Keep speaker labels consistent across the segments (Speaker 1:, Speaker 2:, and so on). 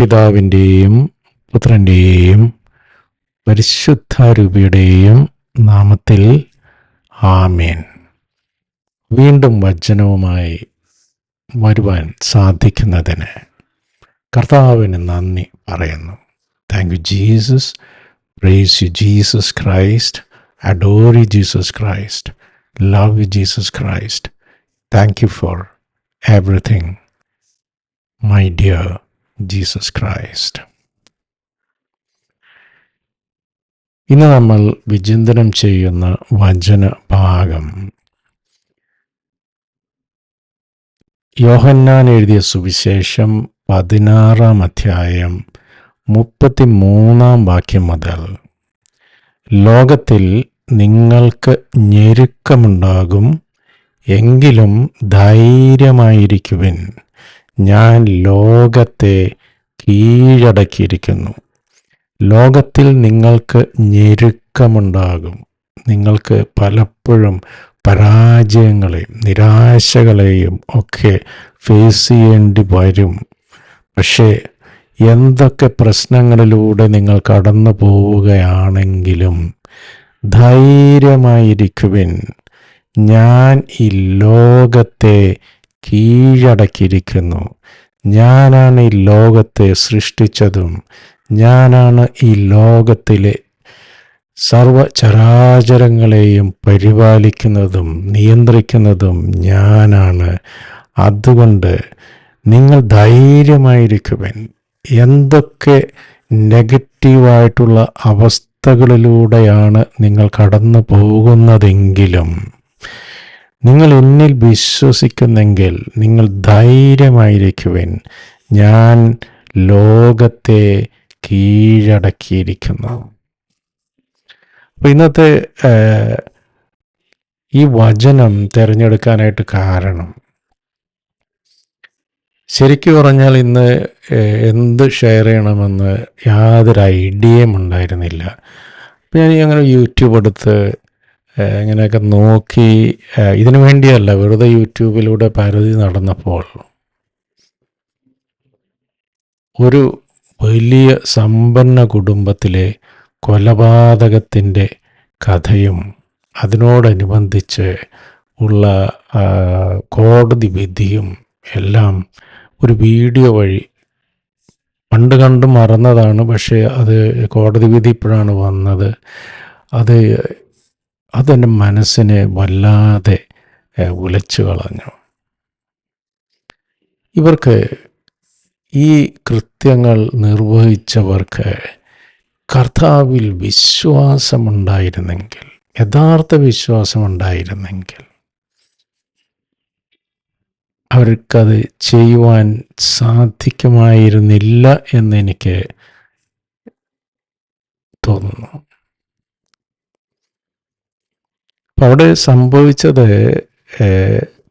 Speaker 1: പിതാവിന്റെയും പുത്രന്റെയും പരിശുദ്ധാരൂപിയുടെയും നാമത്തിൽ ആമേൻ. വീണ്ടും വചനവുമായി വരുവാൻ സാധിക്കുന്നതിന് കർത്താവിന് നന്ദി പറയുന്നു. Thank you Jesus praise you Jesus Christ adore Jesus Christ love you Jesus Christ thank you for everything my dear Jesus Christ. ഇന്ന് നമ്മൾ വിചിന്തനം ചെയ്യുന്ന വചന ഭാഗം. യോഹന്നാൻ എഴുതിയ സുവിശേഷം പതിനാറാം അധ്യായം മുപ്പത്തി മൂന്നാം വാക്യം മുതൽ ലോകത്തിൽ നിങ്ങൾക്ക് ഞെരുക്കമുണ്ടാകും എങ്കിലും ധൈര്യമായിരിക്കുവിൻ. ഞാൻ ലോകത്തെ കീഴടക്കിയിരിക്കുന്നു. ലോകത്തിൽ നിങ്ങൾക്ക് ഞെരുക്കമുണ്ടാകും. നിങ്ങൾക്ക് പലപ്പോഴും പരാജയങ്ങളെയും നിരാശകളെയും ഒക്കെ ഫേസ് ചെയ്യേണ്ടി വരും. പക്ഷേ എന്തൊക്കെ പ്രശ്നങ്ങളിലൂടെ നിങ്ങൾ കടന്നു പോവുകയാണെങ്കിലും ധൈര്യമായിരിക്കുവിൻ. ഞാൻ ഈ ലോകത്തെ കീഴടക്കിയിരിക്കുന്നു. ഞാനാണ് ഈ ലോകത്തെ സൃഷ്ടിച്ചതും ഞാനാണ് ഈ ലോകത്തിലെ സർവചരാചരങ്ങളെയും പരിപാലിക്കുന്നതും നിയന്ത്രിക്കുന്നതും ഞാനാണ്. അതുകൊണ്ട് നിങ്ങൾ ധൈര്യമായിരിക്കുവൻ. എന്തൊക്കെ നെഗറ്റീവായിട്ടുള്ള അവസ്ഥകളിലൂടെയാണ് നിങ്ങൾ കടന്നു പോകുന്നതെങ്കിലും നിങ്ങൾ എന്നിൽ വിശ്വസിക്കുന്നെങ്കിൽ നിങ്ങൾ ധൈര്യമായിരിക്കുവൻ. ഞാൻ ലോകത്തെ കീഴടക്കിയിരിക്കുന്നു. അപ്പം ഇന്നത്തെ ഈ വചനം തിരഞ്ഞെടുക്കാനായിട്ട് കാരണം. ശരിക്കും പറഞ്ഞാൽ ഇന്ന് എന്ത് ഷെയർ ചെയ്യണമെന്ന് യാതൊരു ഐഡിയയും ഉണ്ടായിരുന്നില്ല. അപ്പം ഞാൻ അങ്ങനെ യൂട്യൂബ് എടുത്ത് ഇങ്ങനെയൊക്കെ നോക്കി ഇതിനു വേണ്ടിയല്ല വെറുതെ യൂട്യൂബിലൂടെ പരതി നടന്നപ്പോൾ ഒരു വലിയ സമ്പന്ന കുടുംബത്തിലെ കൊലപാതകത്തിന്റെ കഥയും അതിനോടനുബന്ധിച്ച് ഉള്ള കോടതി വിധിയും എല്ലാം ഒരു വീഡിയോ വഴി പണ്ട് കണ്ട് മറന്നതാണ്. പക്ഷേ അത് കോടതി വിധി ഇപ്പോഴാണ് വന്നത്. അത് അതെന്റെ മനസ്സിനെ വല്ലാതെ ഉലച്ചു കളഞ്ഞു. ഇവർക്ക് ഈ കൃത്യങ്ങൾ നിർവഹിച്ചവർക്ക് കർത്താവിൽ വിശ്വാസമുണ്ടായിരുന്നെങ്കിൽ യഥാർത്ഥ വിശ്വാസമുണ്ടായിരുന്നെങ്കിൽ അവർക്കത് ചെയ്യുവാൻ സാധിക്കുമായിരുന്നില്ല എന്നെനിക്ക് തോന്നുന്നു. അവിടെ സംഭവിച്ചത്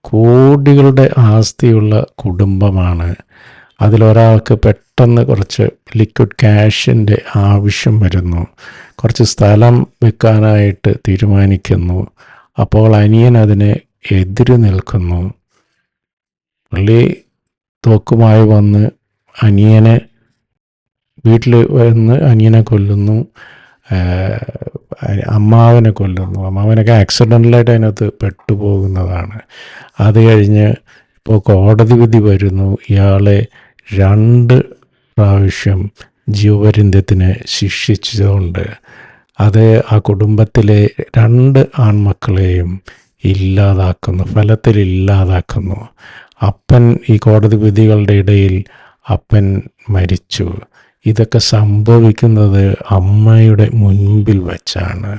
Speaker 1: കോടികളുടെ ആസ്തിയുള്ള കുടുംബമാണ്. അതിലൊരാൾക്ക് പെട്ടെന്ന് കുറച്ച് ലിക്വിഡ് ക്യാഷിന്റെ ആവശ്യം വരുന്നു. കുറച്ച് സ്ഥലം വെക്കാനായിട്ട് തീരുമാനിക്കുന്നു. അപ്പോൾ അനിയൻ അതിനെ എതിര് നിൽക്കുന്നു. പുള്ളി തോക്കുമായി വന്ന് അനിയനെ വീട്ടിൽ വന്ന് അനിയനെ കൊല്ലുന്നു. അമ്മാവനെ കൊല്ലുന്നു. അമ്മാവനൊക്കെ ആക്സിഡന്റലായിട്ട് അതിനകത്ത് പെട്ടുപോകുന്നതാണ്. അത് കഴിഞ്ഞ് ഇപ്പോൾ കോടതി വിധി വരുന്നു. ഇയാളെ രണ്ട് പ്രാവശ്യം ജീവപര്യന്തത്തിന് ശിക്ഷിച്ചതുകൊണ്ട് അത് ആ കുടുംബത്തിലെ രണ്ട് ആൺമക്കളെയും ഇല്ലാതാക്കുന്നു. ഫലത്തിൽ ഇല്ലാതാക്കുന്നു. അപ്പൻ ഈ കോടതി വിധികളുടെ ഇടയിൽ അപ്പൻ മരിച്ചു. ഇതൊക്കെ സംഭവിക്കുന്നത് അമ്മയുടെ മുൻപിൽ വച്ചാണ്.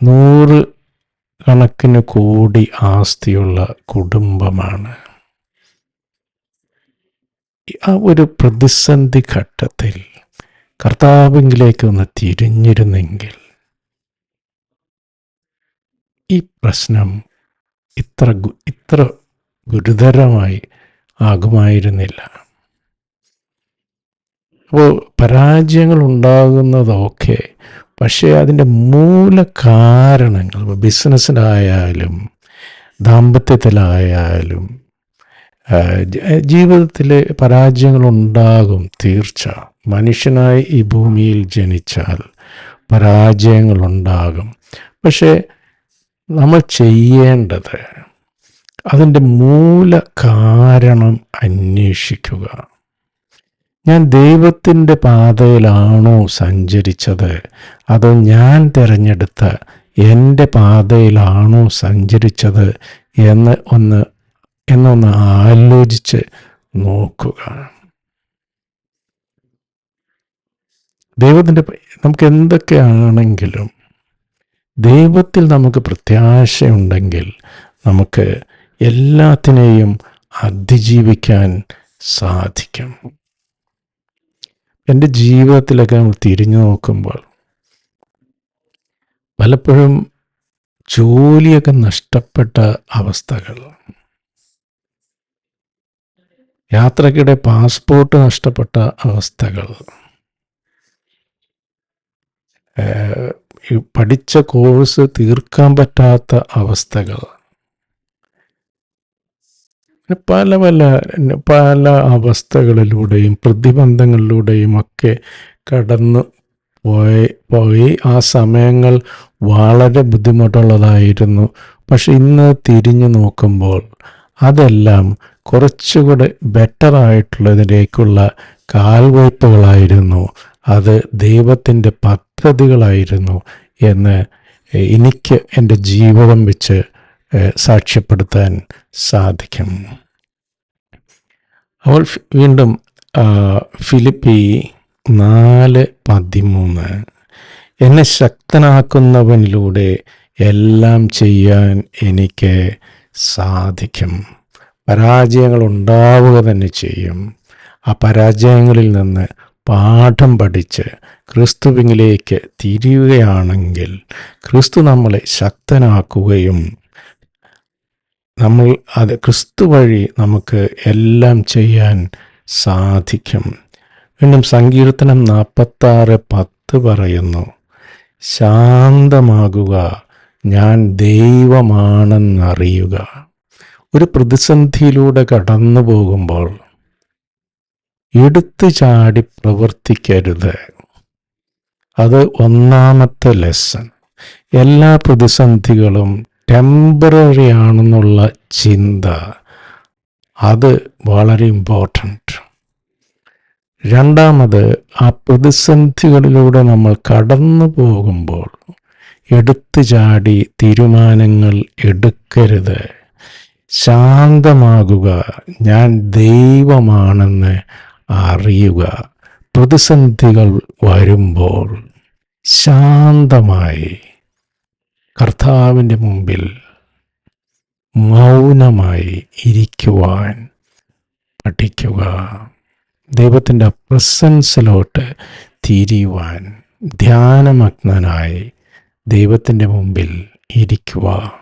Speaker 1: നൂറ് കണക്കിന് കോടി ആസ്തിയുള്ള കുടുംബമാണ്. ആ ഒരു പ്രതിസന്ധി ഘട്ടത്തിൽ കർത്താവിങ്കിലേക്ക് ഒന്ന് തിരിഞ്ഞിരുന്നെങ്കിൽ ഈ പ്രശ്നം ഇത്ര ഇത്ര ഗുരുതരമായി ആകുമായിരുന്നില്ല. അപ്പോൾ പരാജയങ്ങൾ ഉണ്ടാകുന്നതൊക്കെ പക്ഷേ അതിന്റെ മൂല കാരണങ്ങൾ ബിസിനസ്സിലായാലും ദാമ്പത്യത്തിലായാലും ജീവിതത്തിൽ പരാജയങ്ങൾ ഉണ്ടാകും തീർച്ച. മനുഷ്യനായി ഈ ഭൂമിയിൽ ജനിച്ചാൽ പരാജയങ്ങളുണ്ടാകും. പക്ഷേ നമ്മൾ ചെയ്യേണ്ടത് അതിന്റെ മൂല കാരണം അന്വേഷിക്കുക. ഞാൻ ദൈവത്തിന്റെ പാതയിലാണോ സഞ്ചരിച്ചത്? അതോ ഞാൻ തിരഞ്ഞെടുത്ത എന്റെ പാതയിലാണോ സഞ്ചരിച്ചത് എന്ന് ഒന്ന് എന്നൊന്ന് ആലോചിച്ച് നോക്കുക. ദൈവത്തിന്റെ നമുക്ക് എന്തൊക്കെയാണെങ്കിലും ദൈവത്തിൽ നമുക്ക് പ്രത്യാശയുണ്ടെങ്കിൽ നമുക്ക് എല്ലാത്തിനെയും അതിജീവിക്കാൻ സാധിക്കും. എന്റെ ജീവിതത്തിലൊക്കെ നമ്മൾ തിരിഞ്ഞു നോക്കുമ്പോൾ പലപ്പോഴും ജോലിയൊക്കെ നഷ്ടപ്പെട്ട അവസ്ഥകൾ. യാത്രക്കിടെ പാസ്പോർട്ട് നഷ്ടപ്പെട്ട അവസ്ഥകൾ. പഠിച്ച കോഴ്സ് തീർക്കാൻ പറ്റാത്ത അവസ്ഥകൾ. പല പല പല അവസ്ഥകളിലൂടെയും പ്രതിബന്ധങ്ങളിലൂടെയും ഒക്കെ കടന്നു പോയി പോയി. ആ സമയങ്ങൾ വളരെ ബുദ്ധിമുട്ടുള്ളതായിരുന്നു. പക്ഷെ ഇന്ന് തിരിഞ്ഞു നോക്കുമ്പോൾ അതെല്ലാം കുറച്ചുകൂടെ ബെറ്റർ ആയിട്ടുള്ളതിലേക്കുള്ള കാൽവയ്പ്പുകളായിരുന്നു. അത് ദൈവത്തിന്റെ പദ്ധതികളായിരുന്നു എന്ന് എനിക്ക് എന്റെ ജീവിതം വെച്ച് സാക്ഷ്യപ്പെടുത്താൻ സാധിക്കും. അവൾ വീണ്ടും ഫിലിപ്പി നാല് പതിമൂന്ന്. എന്നെ ശക്തനാക്കുന്നവനിലൂടെ എല്ലാം ചെയ്യാൻ എനിക്ക് സാധിക്കും. പരാജയങ്ങൾ ഉണ്ടാവുക തന്നെ ചെയ്യും. ആ പരാജയങ്ങളിൽ നിന്ന് പാഠം പഠിച്ച് ക്രിസ്തുവിങ്ങിലേക്ക് തിരിയുകയാണെങ്കിൽ ക്രിസ്തു നമ്മളെ ശക്തനാക്കുകയും നമ്മൾ അത് ക്രിസ്തു വഴി നമുക്ക് എല്ലാം ചെയ്യാൻ സാധിക്കും. വീണ്ടും സങ്കീർത്തനം നാൽപ്പത്താറ് പത്ത് പറയുന്നു ശാന്തമാകുക ഞാൻ ദൈവമാണെന്നറിയുക. ഒരു പ്രതിസന്ധിയിലൂടെ കടന്നു പോകുമ്പോൾ എടുത്തു ചാടി പ്രവർത്തിക്കരുത്. അത് ഒന്നാമത്തെ ലെസൺ എല്ലാ പ്രതിസന്ധികളും ടെമ്പററി ആണെന്നുള്ള ചിന്ത അത് വളരെ ഇമ്പോർട്ടന്റ് രണ്ടാമത് ആ പ്രതിസന്ധികളിലൂടെ നമ്മൾ കടന്നു പോകുമ്പോൾ എടുത്തു ചാടി തീരുമാനങ്ങൾ എടുക്കരുത്. ശാന്തമാകുക ഞാൻ ദൈവമാണെന്ന് അറിയുക. പ്രതിസന്ധികൾ വരുമ്പോൾ ശാന്തമായി കർത്താവിന്റെ മുമ്പിൽ മൗനമായി ഇരിക്കുവാൻ പഠിക്കുക. ദൈവത്തിന്റെ പ്രസൻസിലോട്ട് തിരിയുവാൻ ധ്യാനമഗ്നനായി ദൈവത്തിന്റെ മുമ്പിൽ ഇരിക്കുക.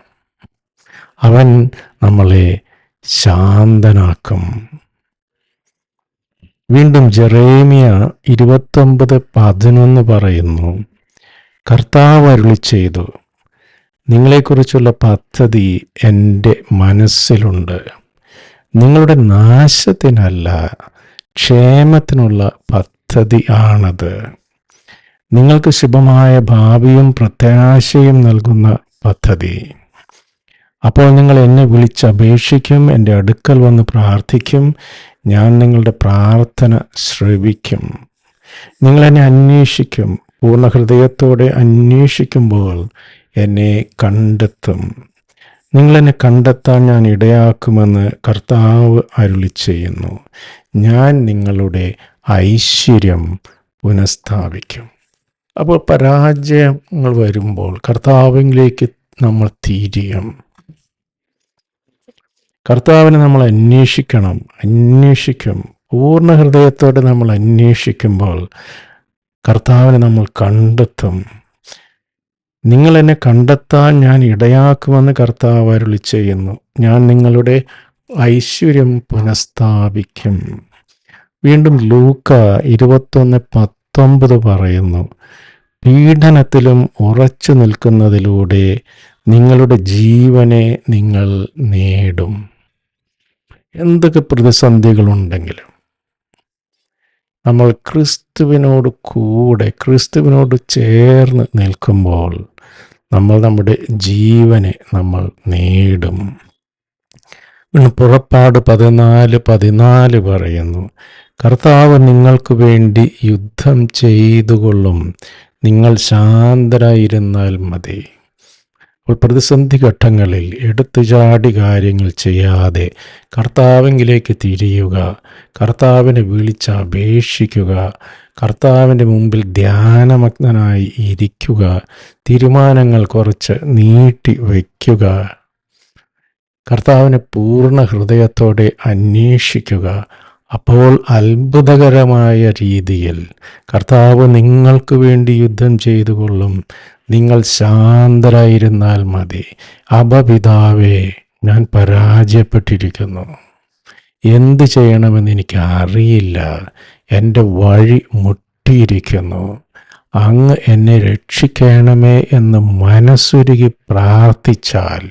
Speaker 1: അവൻ നമ്മളെ ശാന്തനാക്കും. വീണ്ടും ജെറേമിയ ഇരുപത്തൊമ്പത് പതിനൊന്ന് പറയുന്നു കർത്താവ് അരുളി ചെയ്തു നിങ്ങളെക്കുറിച്ചുള്ള പദ്ധതി എന്റെ മനസ്സിലുണ്ട്. നിങ്ങളുടെ നാശത്തിനല്ല ക്ഷേമത്തിനുള്ള പദ്ധതി ആണത്. നിങ്ങൾക്ക് ശുഭമായ ഭാവിയും പ്രത്യാശയും നൽകുന്ന പദ്ധതി. അപ്പോൾ നിങ്ങൾ എന്നെ വിളിച്ചപേക്ഷിക്കും എന്റെ അടുക്കൽ വന്ന് പ്രാർത്ഥിക്കും ഞാൻ നിങ്ങളുടെ പ്രാർത്ഥന ശ്രവിക്കും. നിങ്ങളെന്നെ അന്വേഷിക്കും പൂർണ ഹൃദയത്തോടെ അന്വേഷിക്കുമ്പോൾ എന്നെ കണ്ടെത്തും. നിങ്ങളെന്നെ കണ്ടെത്താൻ ഞാൻ ഇടയാക്കുമെന്ന് കർത്താവ് അരുളി ചെയ്യുന്നു ഞാൻ നിങ്ങളുടെ ഐശ്വര്യം പുനഃസ്ഥാപിക്കും. അപ്പോൾ പരാജയങ്ങൾ വരുമ്പോൾ കർത്താവിലേക്ക് നമ്മൾ തിരിയും. കർത്താവിനെ നമ്മൾ അന്വേഷിക്കണം അന്വേഷിക്കും. പൂർണ ഹൃദയത്തോടെ നമ്മൾ അന്വേഷിക്കുമ്പോൾ കർത്താവിനെ നമ്മൾ കണ്ടെത്തും. നിങ്ങൾ എന്നെ കണ്ടെത്താൻ ഞാൻ ഇടയാക്കുമെന്ന് കർത്താവ് അരുളി ചെയ്യുന്നു. ഞാൻ നിങ്ങളുടെ ഐശ്വര്യം പുനഃസ്ഥാപിക്കും. വീണ്ടും ലൂക്ക ഇരുപത്തൊന്ന് പത്തൊമ്പത് പറയുന്നു പീഡനത്തിലും ഉറച്ചു നിൽക്കുന്നതിലൂടെ നിങ്ങളുടെ ജീവനെ നിങ്ങൾ നേടും. എന്തൊക്കെ പ്രതിസന്ധികളുണ്ടെങ്കിലും നമ്മൾ ക്രിസ്തുവിനോട് കൂടെ ക്രിസ്തുവിനോട് ചേർന്ന് നിൽക്കുമ്പോൾ നമ്മൾ നമ്മുടെ ജീവനെ നമ്മൾ നേടും. പുറപ്പാട് പതിനാല് പതിനാല് പറയുന്നു കർത്താവ് നിങ്ങൾക്ക് വേണ്ടി യുദ്ധം ചെയ്തുകൊള്ളും. നിങ്ങൾ ശാന്തരായിരുന്നാൽ മതി. അപ്പോൾ പ്രതിസന്ധി ഘട്ടങ്ങളിൽ എടുത്തു ചാടി കാര്യങ്ങൾ ചെയ്യാതെ കർത്താവിങ്കിലേക്ക് തിരിയുക കർത്താവിനെ വിളിച്ച് അപേക്ഷിക്കുക കർത്താവിന്റെ മുമ്പിൽ ധ്യാനമഗ്നനായി ഇരിക്കുക തീരുമാനങ്ങൾ കുറച്ച് നീട്ടി വയ്ക്കുക കർത്താവിനെ പൂർണ ഹൃദയത്തോടെ അന്വേഷിക്കുക. അപ്പോൾ അത്ഭുതകരമായ രീതിയിൽ കർത്താവ് നിങ്ങൾക്ക് വേണ്ടി യുദ്ധം ചെയ്തുകൊള്ളും. നിങ്ങൾ ശാന്തരായിരുന്നാൽ മതി. അപപിതാവേ ഞാൻ പരാജയപ്പെട്ടിരിക്കുന്നു. എന്ത് ചെയ്യണമെന്ന് എനിക്ക് അറിയില്ല എന്റെ വഴി മുട്ടിയിരിക്കുന്നു. അങ്ങ് എന്നെ രക്ഷിക്കണമേ എന്ന് മനസ്സുരുകി പ്രാർത്ഥിച്ചാൽ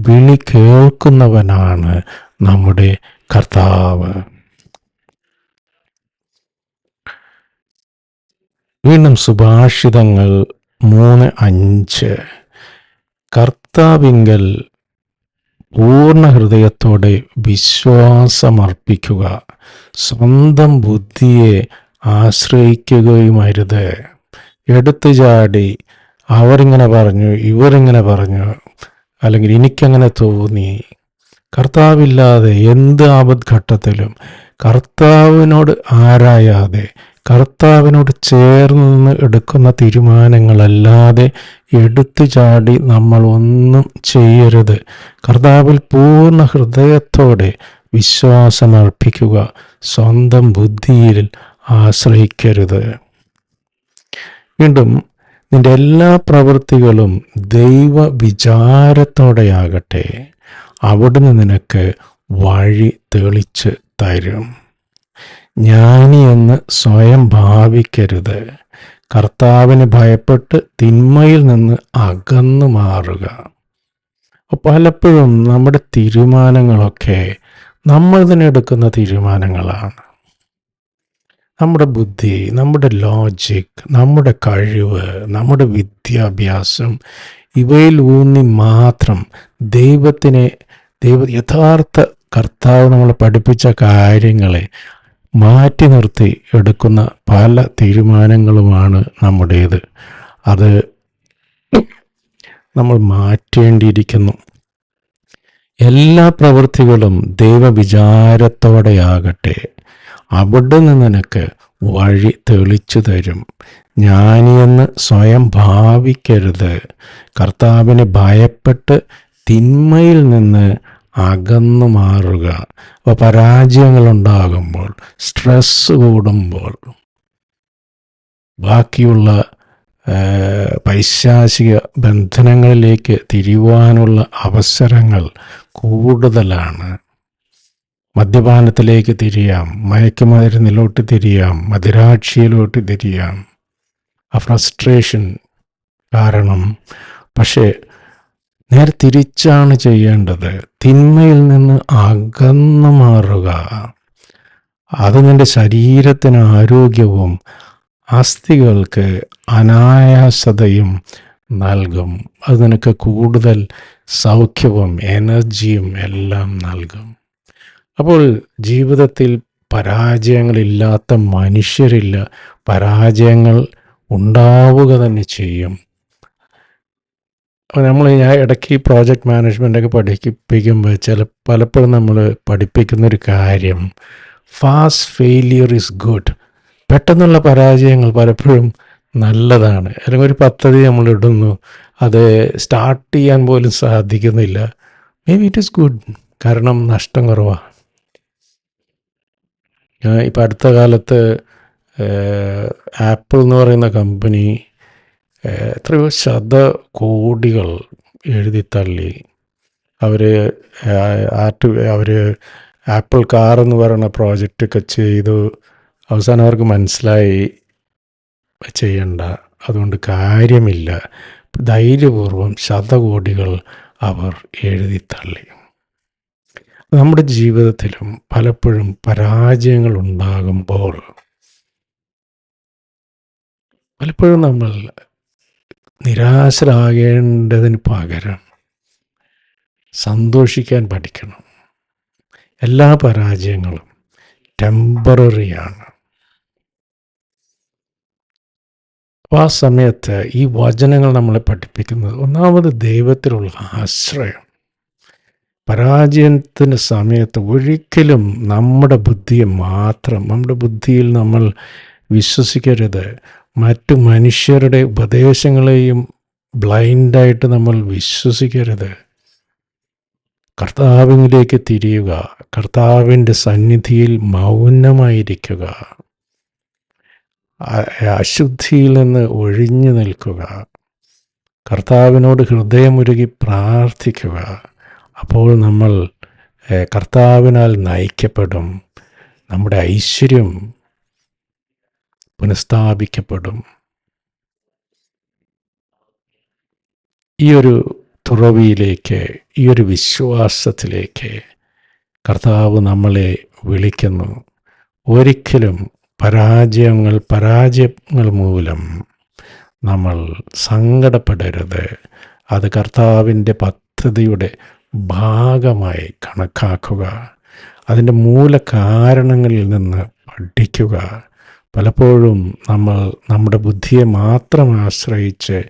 Speaker 1: വിളി കേൾക്കുന്നവനാണ് നമ്മുടെ കർത്താവ്. വീണ്ടും സുഭാഷിതങ്ങൾ മൂന്ന് അഞ്ച്. കർത്താവിങ്കൽ പൂർണ ഹൃദയത്തോടെ വിശ്വാസമർപ്പിക്കുക. സ്വന്തം ബുദ്ധിയെ ആശ്രയിക്കുകയുമരുത് എടുത്തു ചാടി അവരിങ്ങനെ പറഞ്ഞു ഇവരിങ്ങനെ പറഞ്ഞു അല്ലെങ്കിൽ എനിക്കങ്ങനെ തോന്നി. കർത്താവില്ലാതെ എന്ത് ആപദ്ഘട്ടത്തിലും കർത്താവിനോട് ആരായാതെ കർത്താവിനോട് ചേർന്ന് നിന്ന് എടുക്കുന്ന തീരുമാനങ്ങളല്ലാതെ എടുത്തു ചാടി നമ്മൾ ഒന്നും ചെയ്യരുത്. കർത്താവിൽ പൂർണ ഹൃദയത്തോടെ വിശ്വാസം അർപ്പിക്കുക. സ്വന്തം ബുദ്ധിയിൽ ആശ്രയിക്കരുത്. വീണ്ടും നിന്റെ എല്ലാ പ്രവൃത്തികളും ദൈവ വിചാരത്തോടെയാകട്ടെ അവിടുന്ന് നിനക്ക് വഴി തെളിച്ച് തരും. ജ്ഞാനി എന്ന് സ്വയം ഭാവിക്കരുത്. കർത്താവിന് ഭയപ്പെട്ട് തിന്മയിൽ നിന്ന് അകന്നു മാറുക. പലപ്പോഴും നമ്മുടെ തീരുമാനങ്ങളൊക്കെ നമ്മൾ തന്നെ എടുക്കുന്ന തീരുമാനങ്ങളാണ്. നമ്മുടെ ബുദ്ധി നമ്മുടെ ലോജിക് നമ്മുടെ കഴിവ് നമ്മുടെ വിദ്യാഭ്യാസം ഇവയിൽ ഊന്നി മാത്രം ദൈവത്തിനെ ദൈവ യഥാർത്ഥ കർത്താവ് നമ്മളെ പഠിപ്പിച്ച കാര്യങ്ങളെ മാറ്റി നിർത്തി എടുക്കുന്ന പല തീരുമാനങ്ങളുമാണ് നമ്മുടേത്. അത് നമ്മൾ മാറ്റേണ്ടിയിരിക്കുന്നു. എല്ലാ പ്രവൃത്തികളും ദൈവവിചാരത്തോടെയാകട്ടെ. അവിടെ നിന്ന് നിനക്ക് വഴി തെളിച്ചു തരും. ഞാനിയെന്ന് സ്വയം ഭാവിക്കരുത്. കർത്താവിനെ ഭയപ്പെട്ട് തിന്മയിൽ നിന്ന് അകന്നു മാറുക. അപ്പോൾ പരാജയങ്ങൾ ഉണ്ടാകുമ്പോൾ സ്ട്രെസ് കൂടുമ്പോൾ ബാക്കിയുള്ള പൈശാചിക ബന്ധനങ്ങളിലേക്ക് തിരിയുവാനുള്ള അവസരങ്ങൾ കൂടുതലാണ്. മദ്യപാനത്തിലേക്ക് തിരിയാം മയക്കുമരുന്നിലോട്ട് തിരിയാം മദിരാക്ഷിയിലോട്ട് തിരിയാം. ആ ഫ്രസ്ട്രേഷൻ കാരണം. പക്ഷേ നേരെ തിരിച്ചാണ് ചെയ്യേണ്ടത്. തിന്മയിൽ നിന്ന് അകന്നു മാറുക. അത് നിന്റെ ശരീരത്തിന് ആരോഗ്യവും അസ്ഥികൾക്ക് അനായാസതയും നൽകും. അത് നിനക്ക് കൂടുതൽ സൗഖ്യവും എനർജിയും എല്ലാം നൽകും. അപ്പോൾ ജീവിതത്തിൽ പരാജയങ്ങളില്ലാത്ത മനുഷ്യരില്ല പരാജയങ്ങൾ ഉണ്ടാവുക തന്നെ ചെയ്യും. നമ്മൾ ഞാൻ ഇടയ്ക്ക് പ്രോജക്റ്റ് മാനേജ്മെന്റൊക്കെ പഠിപ്പിക്കുമ്പോൾ ചില പലപ്പോഴും നമ്മൾ പഠിപ്പിക്കുന്നൊരു കാര്യം ഫാസ്റ്റ് ഫെയിലിയർ ഇസ് ഗുഡ് പെട്ടെന്നുള്ള പരാജയങ്ങൾ പലപ്പോഴും നല്ലതാണ്. അല്ലെങ്കിൽ ഒരു പദ്ധതി നമ്മൾ ഇടുന്നു അത് സ്റ്റാർട്ട് ചെയ്യാൻ പോലും സാധിക്കുന്നില്ല. May be it is good കാരണം നഷ്ടം കുറവാണ് ഇപ്പം അടുത്ത കാലത്ത് ആപ്പിൾ എന്ന് പറയുന്ന കമ്പനി എത്രയോ ശത കോടികൾ എഴുതിത്തള്ളി അവർ ആർട്ട് അവർ ആപ്പിൾ കാർ എന്ന് പറയുന്ന പ്രോജക്റ്റൊക്കെ ചെയ്തു അവസാനം അവർക്ക് മനസ്സിലായി ചെയ്യണ്ട. അതുകൊണ്ട് കാര്യമില്ല. ധൈര്യപൂർവം ശതകോടികൾ അവർ എഴുതി തള്ളി നമ്മുടെ ജീവിതത്തിലും പലപ്പോഴും പരാജയങ്ങൾ ഉണ്ടാകുമ്പോൾ പലപ്പോഴും നമ്മൾ നിരാശരാകേണ്ടതിന് പകരം സന്തോഷിക്കാൻ പഠിക്കണം. എല്ലാ പരാജയങ്ങളും ടെമ്പററിയാണ് അപ്പോൾ ആ സമയത്ത് ഈ വചനങ്ങൾ നമ്മളെ പഠിപ്പിക്കുന്നത് ഒന്നാമത് ദൈവത്തിലുള്ള ആശ്രയം. പരാജയത്തിന്റെ സമയത്ത് ഒരിക്കലും നമ്മുടെ ബുദ്ധിയെ മാത്രം നമ്മുടെ ബുദ്ധിയിൽ നമ്മൾ വിശ്വസിക്കരുത്. മറ്റു മനുഷ്യരുടെ ഉപദേശങ്ങളെയും ബ്ലൈൻഡായിട്ട് നമ്മൾ വിശ്വസിക്കരുത്. കർത്താവിനിലേക്ക് തിരിയുക. കർത്താവിന്റെ സന്നിധിയിൽ മൗനമായിരിക്കുക. അശുദ്ധിയിൽ നിന്ന് ഒഴിഞ്ഞു നിൽക്കുക. കർത്താവിനോട് ഹൃദയമുരുകി പ്രാർത്ഥിക്കുക. അപ്പോൾ നമ്മൾ കർത്താവിനാൽ നയിക്കപ്പെടും. നമ്മുടെ ഐശ്വര്യം പുനഃസ്ഥാപിക്കപ്പെടും. ഈ ഒരു തുറവിയിലേക്ക് ഈ ഒരു വിശ്വാസത്തിലേക്ക് കർത്താവ് നമ്മളെ വിളിക്കുന്നു. ഒരിക്കലും പരാജയങ്ങൾ പരാജയങ്ങൾ മൂലം നമ്മൾ സങ്കടപ്പെടരുത്. അത് കർത്താവിന്റെ പദ്ധതിയുടെ ഭാഗമായി കണക്കാക്കുക. അതിന്റെ മൂല കാരണങ്ങളിൽ നിന്ന് പഠിക്കുക. പലപ്പോഴും നമ്മൾ നമ്മുടെ ബുദ്ധിയെ മാത്രം ആശ്രയിച്ച്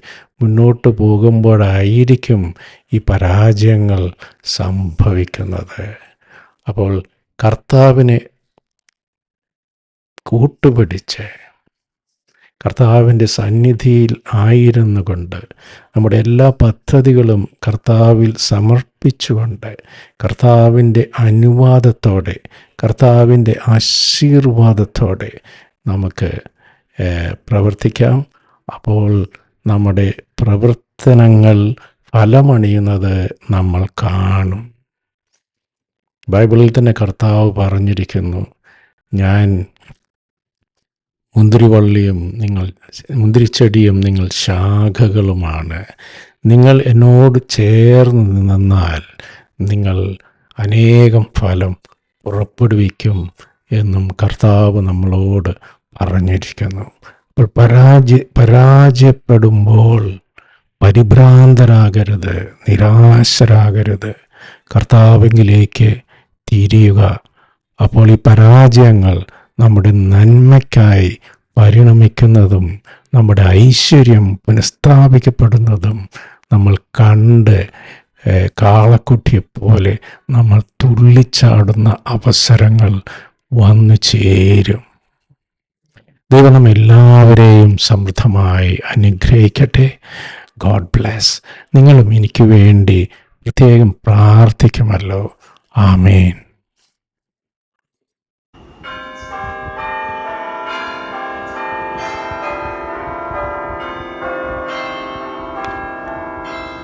Speaker 1: മുന്നോട്ട് പോകുമ്പോഴായിരിക്കും ഈ പരാജയങ്ങൾ സംഭവിക്കുന്നത്. അപ്പോൾ കർത്താവിനെ കൂട്ടുപിടിച്ച് കർത്താവിന്റെ സന്നിധിയിൽ ആയിരുന്നു കൊണ്ട് നമ്മുടെ എല്ലാ പദ്ധതികളും കർത്താവിൽ സമർപ്പിച്ചുകൊണ്ട് കർത്താവിന്റെ അനുവാദത്തോടെ കർത്താവിന്റെ ആശീർവാദത്തോടെ നമുക്ക് പ്രവർത്തിക്കാം. അപ്പോൾ നമ്മുടെ പ്രവർത്തനങ്ങൾ ഫലമണിയുന്നത് നമ്മൾ കാണും. ബൈബിളിൽ തന്നെ കർത്താവ് പറഞ്ഞിരിക്കുന്നു ഞാൻ മുന്തിരിവള്ളിയും നിങ്ങൾ മുന്തിരിച്ചെടിയും നിങ്ങൾ ശാഖകളുമാണ്. നിങ്ങൾ എന്നോട് ചേർന്ന് നിന്നാൽ നിങ്ങൾ അനേകം ഫലം പുറപ്പെടുവിക്കും. എന്നും കർത്താവ് നമ്മളോട് പറഞ്ഞിരിക്കുന്നു. അപ്പോൾ പരാജയ പരാജയപ്പെടുമ്പോൾ പരിഭ്രാന്തരാകരുത് നിരാശരാകരുത്. കർത്താവിലേക്ക് തിരിയുക. അപ്പോൾ ഈ പരാജയങ്ങൾ നമ്മുടെ നന്മയ്ക്കായി പരിണമിക്കുന്നതും നമ്മുടെ ഐശ്വര്യം പുനഃസ്ഥാപിക്കപ്പെടുന്നതും നമ്മൾ കണ്ട് കാളക്കുട്ടിയെപ്പോലെ നമ്മൾ തുള്ളിച്ചാടുന്ന അവസരങ്ങൾ വന്നു ചേരും. ദൈവം എല്ലാവരെയും സമൃദ്ധമായി അനുഗ്രഹിക്കട്ടെ. ഗോഡ് ബ്ലെസ് നിങ്ങളും എനിക്ക് വേണ്ടി പ്രത്യേകം പ്രാർത്ഥിക്കുമല്ലോ. ആമേൻ.